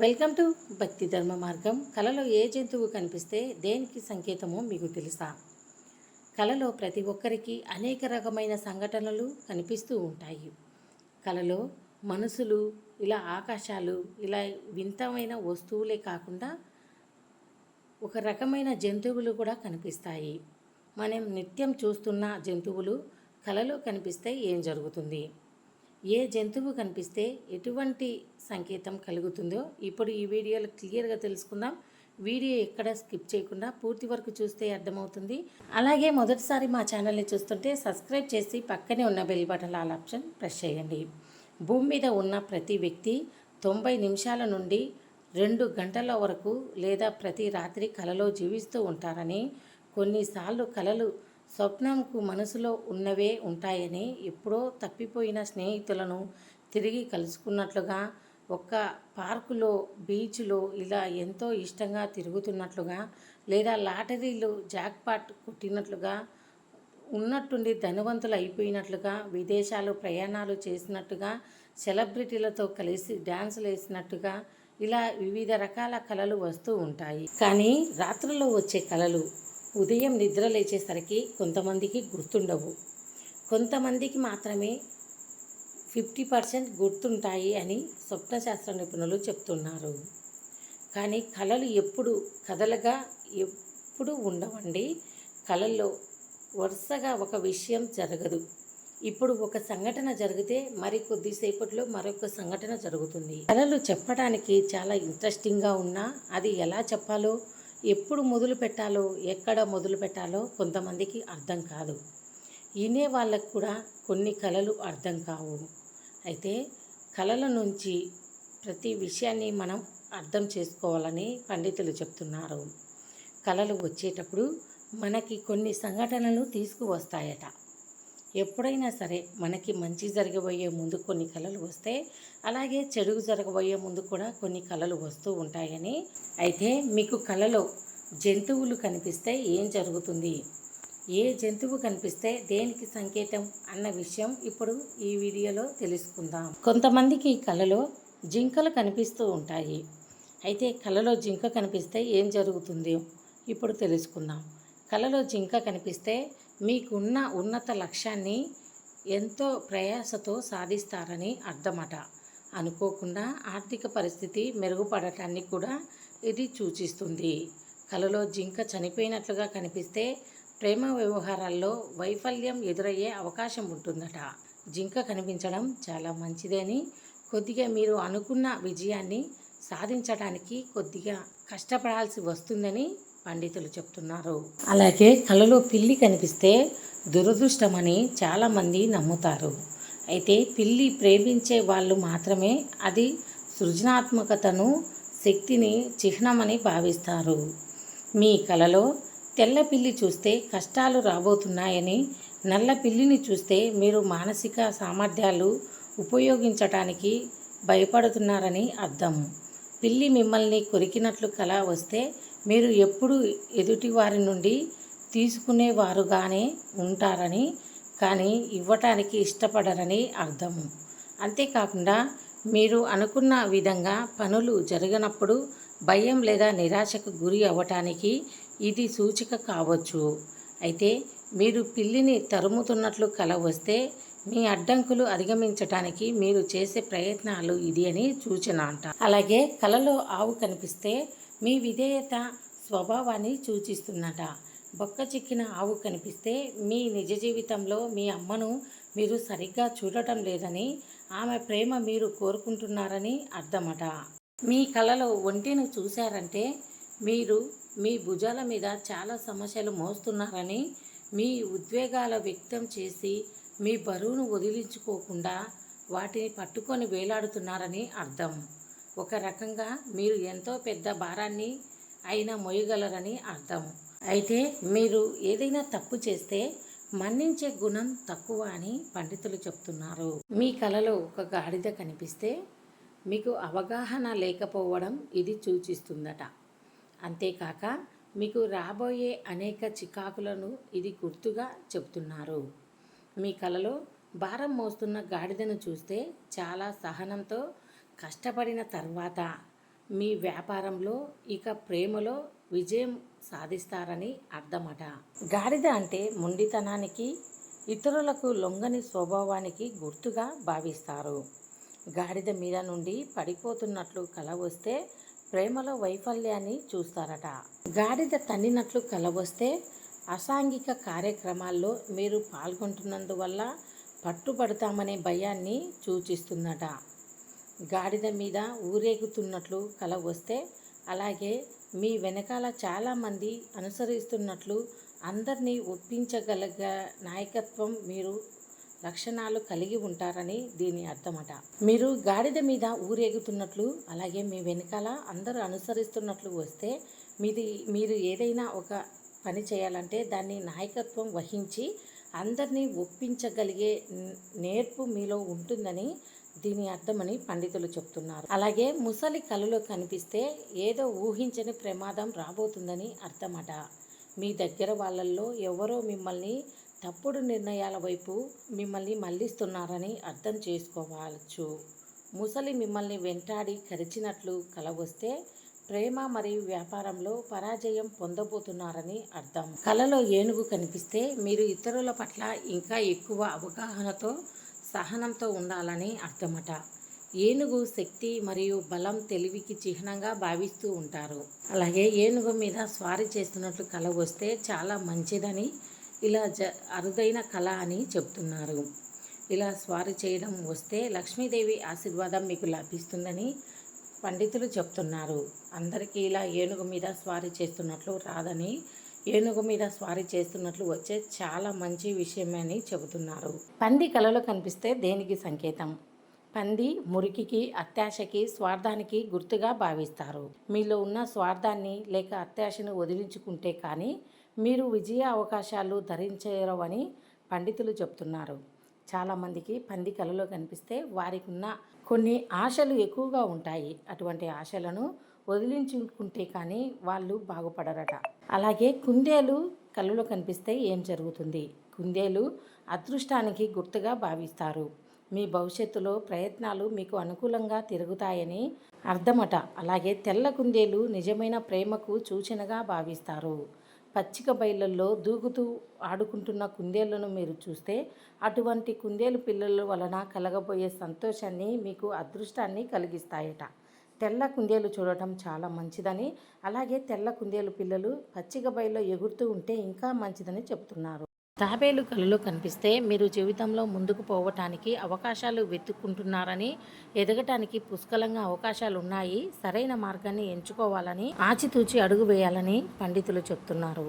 Welcome to భక్తి ధర్మ మార్గం. కళలో ఏ జంతువు కనిపిస్తే దేనికి సంకేతమో మీకు తెలుసా? కళలో ప్రతి ఒక్కరికి అనేక రకమైన సంఘటనలు కనిపిస్తూ ఉంటాయి. కళలో మనసులు ఇలా ఆకాశాలు ఇలా వింతమైన వస్తువులే కాకుండా ఒక రకమైన జంతువులు కూడా కనిపిస్తాయి. మనం నిత్యం చూస్తున్న జంతువులు కళలో కనిపిస్తే ఏం జరుగుతుంది? ఏ జంతువు కనిపిస్తే ఎటువంటి సంకేతం కలుగుతుందో ఇప్పుడు ఈ వీడియోలో క్లియర్గా తెలుసుకుందాం. వీడియో ఎక్కడ స్కిప్ చేయకుండా పూర్తి వరకు చూస్తే అర్థమవుతుంది. అలాగే మొదటిసారి మా ఛానల్ని చూస్తుంటే సబ్స్క్రైబ్ చేసి పక్కనే ఉన్న bell button all option press చేయండి. భూమి మీద ఉన్న ప్రతి వ్యక్తి తొంభై నిమిషాల నుండి రెండు గంటల వరకు లేదా ప్రతి రాత్రి కలలో జీవిస్తూ ఉంటారని కొన్నిసార్లు కలలు స్వప్నంకు మనసులో ఉన్నవే ఉంటాయని ఎప్పుడో తప్పిపోయిన స్నేహితులను తిరిగి కలుసుకున్నట్లుగా ఒక్క పార్కులో బీచ్లో ఇలా ఎంతో ఇష్టంగా తిరుగుతున్నట్లుగా లేదా లాటరీలు జాక్పాట్ కొట్టినట్లుగా ఉన్నట్టుండి ధనవంతులు అయిపోయినట్లుగా విదేశాలు ప్రయాణాలు చేసినట్టుగా సెలబ్రిటీలతో కలిసి డ్యాన్సులు వేసినట్టుగా ఇలా వివిధ రకాల కళలు వస్తూ ఉంటాయి. కానీ రాత్రుల్లో వచ్చే కళలు ఉదయం నిద్ర లేచేసరికి కొంతమందికి గుర్తుండవు. కొంతమందికి మాత్రమే ఫిఫ్టీ పర్సెంట్ గుర్తుంటాయి అని స్వప్నశాస్త్ర నిపుణులు చెప్తున్నారు. కానీ కళలు ఎప్పుడు కథలుగా ఎప్పుడు ఉండవండి. కళల్లో వరుసగా ఒక విషయం జరగదు. ఇప్పుడు ఒక సంఘటన జరిగితే మరి కొద్దిసేపట్లో మరొక సంఘటన జరుగుతుంది. కళలు చెప్పడానికి చాలా ఇంట్రెస్టింగ్గా ఉన్నా అది ఎలా చెప్పాలో ఎప్పుడు మొదలు పెట్టాలో ఎక్కడ మొదలు పెట్టాలో కొంతమందికి అర్థం కాదు. వినే వాళ్ళకు కూడా కొన్ని కళలు అర్థం కావు. అయితే కళల నుంచి ప్రతి విషయాన్ని మనం అర్థం చేసుకోవాలని పండితులు చెప్తున్నారు. కళలు వచ్చేటప్పుడు మనకి కొన్ని సంఘటనలు తీసుకువస్తాయట. ఎప్పుడైనా సరే మనకి మంచి జరగబోయే ముందు కొన్ని కళలు వస్తే అలాగే చెడు జరగబోయే ముందు కూడా కొన్ని కళలు వస్తూ ఉంటాయని. అయితే మీకు కళలో జంతువులు కనిపిస్తే ఏం జరుగుతుంది? ఏ జంతువు కనిపిస్తే దేనికి సంకేతం అన్న విషయం ఇప్పుడు ఈ వీడియోలో తెలుసుకుందాం. కొంతమందికి కళలో జింకలు కనిపిస్తూ ఉంటాయి. అయితే కళలో జింక కనిపిస్తే ఏం జరుగుతుంది? ఇప్పుడు తెలుసుకుందాం. కళలో జింక కనిపిస్తే మీకున్న ఉన్నత లక్ష్యాన్ని ఎంతో ప్రయాసతో సాధిస్తారని అర్థమట. అనుకోకుండా ఆర్థిక పరిస్థితి మెరుగుపడటాన్ని కూడా ఇది సూచిస్తుంది. కలలో జింక చనిపోయినట్లుగా కనిపిస్తే ప్రేమ వ్యవహారాల్లో వైఫల్యం ఎదురయ్యే అవకాశం ఉంటుందట. జింక కనిపించడం చాలా మంచిదని కొద్దిగా మీరు అనుకున్న విజయాన్ని సాధించడానికి కొద్దిగా కష్టపడాల్సి వస్తుందని పండితులు చెప్తున్నారు. అలాగే కలలో పిల్లి కనిపిస్తే దురదృష్టమని చాలామంది నమ్ముతారు. అయితే పిల్లి ప్రేమించే వాళ్ళు మాత్రమే అది సృజనాత్మకతను శక్తిని చిహ్నమని భావిస్తారు. మీ కలలో తెల్ల పిల్లి చూస్తే కష్టాలు రాబోతున్నాయని నల్ల పిల్లిని చూస్తే మీరు మానసిక సామర్థ్యాలు ఉపయోగించటానికి భయపడుతున్నారని అర్థం. పిల్లి మిమ్మల్ని కొరికినట్లు కల వస్తే మీరు ఎప్పుడు ఎదుటి వారి నుండి తీసుకునేవారుగానే ఉంటారని కానీ ఇవ్వటానికి ఇష్టపడరని అర్థం అంతేకాకుండా మీరు అనుకున్న విధంగా పనులు జరగనప్పుడు భయం లేదా నిరాశకు గురి అవ్వటానికి ఇది సూచిక కావచ్చు. అయితే మీరు పిల్లిని తరుముతున్నట్లు కల వస్తే మీ అడ్డంకులు అధిగమించటానికి మీరు చేసే ప్రయత్నాలు ఇది అని సూచన అంట. అలాగే కలలో ఆవు కనిపిస్తే మీ విధేయత స్వభావాన్ని సూచిస్తున్నట బొక్క చిక్కిన ఆవు కనిపిస్తే మీ నిజ జీవితంలో మీ అమ్మను మీరు సరిగ్గా చూడటం లేదని ఆమె ప్రేమ మీరు కోరుకుంటున్నారని అర్థమట. మీ కలలో ఒంటిని చూశారంటే మీరు మీ భుజాల మీద చాలా సమస్యలు మోస్తున్నారని మీ ఉద్వేగాల వ్యక్తం చేసి మీ బరువును వదిలించుకోకుండా వాటిని పట్టుకొని వేలాడుతున్నారని అర్థం. ఒక రకంగా మీరు ఎంతో పెద్ద భారాన్ని అయినా మోయగలరని అర్థం. అయితే మీరు ఏదైనా తప్పు చేస్తే మన్నించే గుణం తక్కువ అని పండితులు చెప్తున్నారు. మీ కలలో ఒక గాడిద కనిపిస్తే మీకు అవగాహన లేకపోవడం ఇది సూచిస్తుందట. అంతేకాక మీకు రాబోయే అనేక చికాకులను ఇది గుర్తుగా చెప్తున్నారు. మీ కలలో భారం మోస్తున్న గాడిదను చూస్తే చాలా సహనంతో కష్టపడిన తర్వాత మీ వ్యాపారంలో ఇక ప్రేమలో విజయం సాధిస్తారని అర్థమట. గాడిద అంటే మొండితనానికి ఇతరులకు లొంగని స్వభావానికి గుర్తుగా భావిస్తారు. గాడిద మీద నుండి పడిపోతున్నట్లు కల వస్తే ప్రేమలో వైఫల్యాన్ని చూస్తారట. గాడిద తన్నినట్లు కల వస్తే అసాంఘిక కార్యక్రమాల్లో మీరు పాల్గొంటున్నందువల్ల పట్టుబడతామనే భయాన్ని సూచిస్తుందట గాడిద మీద ఊరేగుతున్నట్లు కల వస్తే అలాగే మీ వెనకాల చాలామంది అనుసరిస్తున్నట్లు అందరినీ ఒప్పించగలగ నాయకత్వం మీరు లక్షణాలు కలిగి ఉంటారని దీని అర్థమట. మీరు గాడిద మీద ఊరేగుతున్నట్లు అలాగే మీ వెనకాల అందరూ అనుసరిస్తున్నట్లు వస్తే మీది మీరు ఏదైనా ఒక పని చేయాలంటే దాన్ని నాయకత్వం వహించి అందరినీ ఒప్పించగలిగే నేర్పు మీలో ఉంటుందని దీని అర్థమని పండితులు చెప్తున్నారు. అలాగే ముసలి కలలో కనిపిస్తే ఏదో ఊహించని ప్రమాదం రాబోతుందని అర్థమట. మీ దగ్గర వాళ్ళల్లో ఎవరో మిమ్మల్ని తప్పుడు నిర్ణయాల వైపు మిమ్మల్ని మళ్ళిస్తున్నారని అర్థం చేసుకోవచ్చు. ముసలి మిమ్మల్ని వెంటాడి కరిచినట్లు కల వస్తే ప్రేమ మరియు వ్యాపారంలో పరాజయం పొందబోతున్నారని అర్థం. కలలో ఏనుగు కనిపిస్తే మీరు ఇతరుల పట్ల ఇంకా ఎక్కువ అవగాహనతో సహనంతో ఉండాలని అర్థమట. ఏనుగు శక్తి మరియు బలం తెలివికి చిహ్నంగా భావిస్తూ ఉంటారు. అలాగే ఏనుగు మీద స్వారీ చేస్తున్నట్లు కల వస్తే చాలా మంచిదని ఇలా జ అరుదైన కళ అని చెప్తున్నారు. ఇలా స్వారీ చేయడం వస్తే లక్ష్మీదేవి ఆశీర్వాదం మీకు లభిస్తుందని పండితులు చెప్తున్నారు. అందరికీ ఇలా ఏనుగు మీద స్వారీ చేస్తున్నట్లు రాదని ఏనుగు మీద స్వారీ చేస్తున్నట్లు వచ్చే చాలా మంచి విషయమని చెబుతున్నారు. పంది కలలో కనిపిస్తే దేనికి సంకేతం? పంది మురికికి అత్యాశకి స్వార్థానికి గుర్తుగా భావిస్తారు. మీలో ఉన్న స్వార్థాన్ని లేక అత్యాశను వదిలించుకుంటే కానీ మీరు విజయ అవకాశాలు ధరించరవని పండితులు చెప్తున్నారు. చాలామందికి పంది కలలో కనిపిస్తే వారికి ఉన్న కొన్ని ఆశలు ఎక్కువగా ఉంటాయి. అటువంటి ఆశలను వదిలించుకుంటే కానీ వాళ్ళు బాగుపడరట. అలాగే కుందేలు కళ్ళలో కనిపిస్తే ఏం జరుగుతుంది? కుందేలు అదృష్టానికి గుర్తుగా భావిస్తారు. మీ భవిష్యత్తులో ప్రయత్నాలు మీకు అనుకూలంగా తిరుగుతాయని అర్థమట. అలాగే తెల్ల కుందేలు నిజమైన ప్రేమకు సూచనగా భావిస్తారు. పచ్చిక బయళ్ళల్లో దూకుతూ ఆడుకుంటున్న కుందేళ్ళను మీరు చూస్తే అటువంటి కుందేలు పిల్లల వలన కలగబోయే సంతోషాన్ని మీకు అదృష్టాన్ని కలిగిస్తాయట. తెల్ల కుందేలు చూడటం చాలా మంచిదని అలాగే తెల్ల కుందేలు పిల్లలు పచ్చిక బయల్లో ఎగురుతూ ఉంటే ఇంకా మంచిదని చెప్తున్నారు. తాబేలు కళలు కనిపిస్తే మీరు జీవితంలో ముందుకు పోవటానికి అవకాశాలు వెతుక్కుంటున్నారని ఎదగటానికి పుష్కలంగా అవకాశాలు ఉన్నాయి సరైన మార్గాన్ని ఎంచుకోవాలని ఆచితూచి అడుగు వేయాలని పండితులు చెప్తున్నారు.